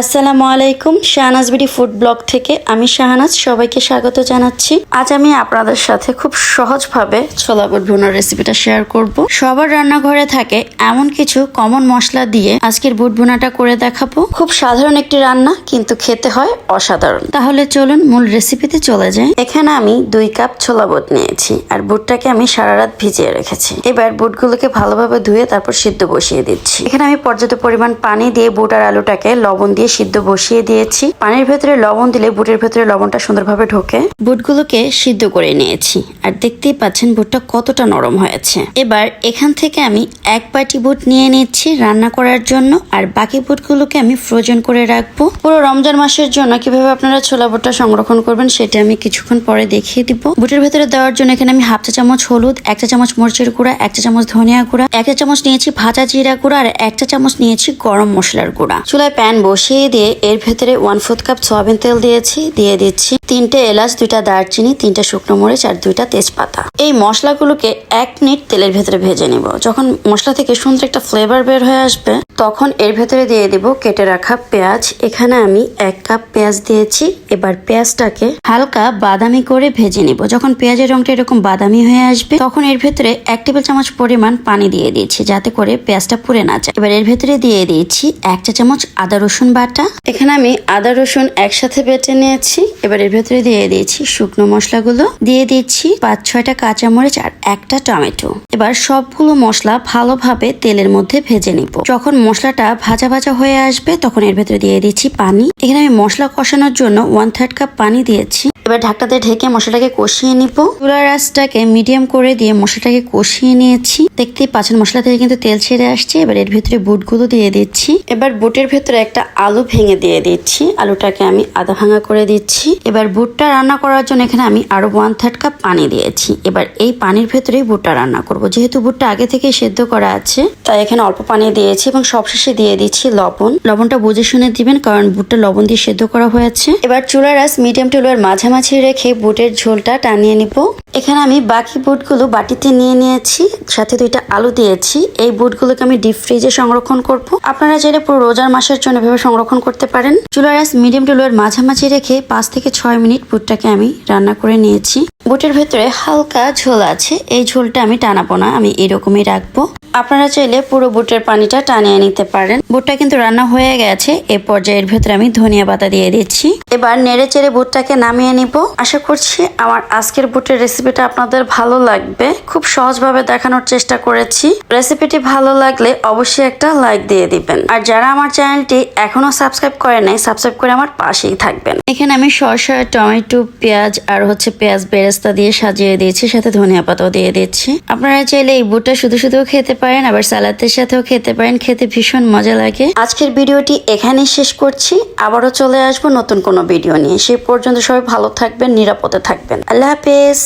আসসালামু আলাইকুম, Shahnaz BD food blog থেকে আমি শাহনাজ, সবাইকে স্বাগত জানাচ্ছি। আজ আমি আপনাদের সাথে খুব সহজভাবে ছোলা বুট ভুনার রেসিপিটা শেয়ার করব। সবার রান্নাঘরে থাকে এমন কিছু কমন মশলা দিয়ে আজকের বুট ভুনাটা করে দেখাবো। খুব সাধারণ একটি রান্না, কিন্তু খেতে হয় অসাধারণ। তাহলে চলুন মূল রেসিপিতে চলে যাই। এখানে আমি দুই কাপ ছোলা বুট নিয়েছি, আর বুটটাকে আমি সারা রাত ভিজিয়ে রেখেছি। এবার বুটগুলোকে ভালোভাবে ধুয়ে তারপর সিদ্ধ বসিয়ে দিচ্ছি। এখানে আমি পর্যাপ্ত পরিমাণ পানি দিয়ে বুট আর আলুটাকে লবণ দিয়ে সিদ্ধ বসিয়ে দিয়েছি। পানির ভেতরে লবণ দিলে বুটের ভেতরে লবণটা সুন্দরভাবে ঢোকে। বুটগুলোকে সিদ্ধ করে নিয়েছি। আর দেখতেই পাচ্ছেন বুটটা কতটা নরম হয়েছে। এবার এখান থেকে আমি এক বাটি বুট নিয়ে নিচ্ছি রান্না করার জন্য। আর বাকি বুটগুলোকে আমি ফ্রোজেন করে রাখব। পুরো রমজান মাসের জন্য কীভাবে আপনারা ছোলা বুটটা সংরক্ষণ করবেন সেটা আমি কিছুক্ষণ পরে দেখিয়ে দিব। বুটের ভেতরে দেওয়ার জন্য এখানে আমি হাফ চা চামচ হলুদ, এক চা চামচ মরিচের গুঁড়া, এক চা চামচ ধনিয়া গুঁড়া, এক চা চামচ নিয়েছি ভাজা জিরা গুঁড়া, আর এক চা চামচ নিয়েছি গরম মশলার গুঁড়া। চুলায় প্যান বসিয়ে দিয়ে এর ভেতরে ওয়ান ফোর্থ কাপ সয়াবিন তেল দিয়েছি, দিয়ে দিচ্ছি তিনটে এলাচ, দুইটা দারচিনি, তিনটা শুকনো মরিচ আর দুইটা তেজপাতা। এই মশলাগুলোকে এক মিনিট তেলের ভেতরে ভেজে নিব। যখন মশলা থেকে সুন্দর একটা ফ্লেভার বের হয়ে আসবে, তখন এর ভেতরে দিয়ে দিব কেটে রাখা পেঁয়াজ। এখানে আমি এক কাপ পেঁয়াজ দিয়েছি। এবার পেঁয়াজটাকে হালকা বাদামি করে ভেজে নিব। যখন পেঁয়াজের রংটা এরকম বাদামি হয়ে আসবে, তখন এর ভেতরে এক টেবিল চামচ পরিমাণ পানি দিয়ে দিয়েছি, যাতে করে পেঁয়াজটা পুড়ে না যায়। এবার এর ভেতরে দিয়ে দিয়েছি এক চা চামচ আদা রসুন বাটা। এখানে আমি আদা, রসুন একসাথে বেটে নিয়েছি। এবার এর ভেতরে দিয়ে দিয়েছি শুকনো মশলাগুলো। দিয়ে দিচ্ছি পাঁচ, ছয়টা কাঁচামরিচ আর একটা টমেটো। এবার সবগুলো মশলা ভালোভাবে তেলের মধ্যে ভেজে নিব। যখন মশলাটা ভাজা ভাজা হয়ে আসবে, তখন এর ভেতরে দিয়ে দিচ্ছি পানি। এখানে আমি মশলা কষানোর জন্য ওয়ান থার্ড কাপ পানি দিয়েছি। এবার ঢাকটাতে ঢেকে মশলাটাকে কষিয়ে নিব। চুলার আঁচটাকে মিডিয়াম করে দিয়ে মশলাটাকে কষিয়ে নিয়েছি। দেখতেই পাচ্ছেন মশলা থেকে কিন্তু তেল ছেড়ে আসছে। এবার এর ভেতরে বুটগুলো দিয়ে দিচ্ছি। এবার বুটের ভেতরে একটা আলু ভেঙে দিয়ে দিচ্ছি। আলুটাকে আমি আধা ভাঙা করে দিচ্ছি। এবার বুটটা রান্না করার জন্য এখানে আমি আরও ওয়ান থার্ড কাপ পানি দিয়েছি। এবার এই পানির ভেতরেই বুটটা রান্না করব। যেহেতু বুটটা আগে থেকে সেদ্ধ করা আছে, তাই এখানে অল্প পানি দিয়েছি এবং সবশেষে দিয়ে দিচ্ছি লবণ। লবণটা বুঝে শুনে দিবেন, কারণ বুটটা লবণ দিয়ে সেদ্ধ করা হয়েছে। এবার চুলার আঁচ মিডিয়াম টু লোয়ার মাঝামাঝি রেখে বুটের ঝোলটা টানিয়ে নিব। এখানে আমি বাকি বুটগুলো বাটিতে নিয়ে নিয়েছি, সাথে দুইটা আলু দিয়েছি। এই বুটগুলোকে আমি ডিপ ফ্রিজে সংরক্ষণ করব। আপনারা চাইলে পুরো রোজার মাসের জন্য এভাবে সংরক্ষণ করতে পারেন। চুলার রাইস মিডিয়াম টু লোয়ের মাঝামাঝি রেখে পাঁচ থেকে ছয় মিনিট বুটটাকে আমি রান্না করে নিয়েছি। বুটের ভেতরে হালকা ঝোল আছে, এই ঝোলটা আমি টানাবো না, আমি এরকমই রাখব। আপনারা চাইলে পুরো বুটের পানিটা টানিয়ে নিতে পারেন। বুটটা কিন্তু রান্না হয়ে গেছে। এ পর্যায়ের ভেতরে আমি ধনিয়া পাতা দিয়ে দিচ্ছি। এবার নেড়ে চেড়ে বুটটাকে নামিয়ে নিব। আশা করছি আমার আজকের বুটের রেসিপিটা আপনাদের ভালো লাগবে। খুব সহজভাবে দেখানোর চেষ্টা করেছি। রেসিপিটি ভালো লাগলে অবশ্যই একটা লাইক দিয়ে দিবেন। আর যারা আমার চ্যানেলটি এখনও সাবস্ক্রাইব করে নাই, সাবস্ক্রাইব করে আমার পাশেই থাকবেন। এখানে আমি শসা টমেটো, পেঁয়াজ আর হচ্ছে পেঁয়াজ বেরেস্তা দিয়ে সাজিয়ে দিয়েছি, সাথে ধনিয়া পাতাও দিয়ে দিচ্ছি। আপনারা চাইলে এই বুটটা শুধু শুধু খেতে পারেন, আবার সালাদের সাথেও খেতে পারেন, খেতে ভীষণ মজা লাগে। আজকের ভিডিওটি এখানেই শেষ করছি। আবারও চলে আসব নতুন কোনো ভিডিও নিয়ে। সেই পর্যন্ত সবাই ভালো থাকবেন, নিরাপদে থাকবেন। আল্লাহ হাফেজ।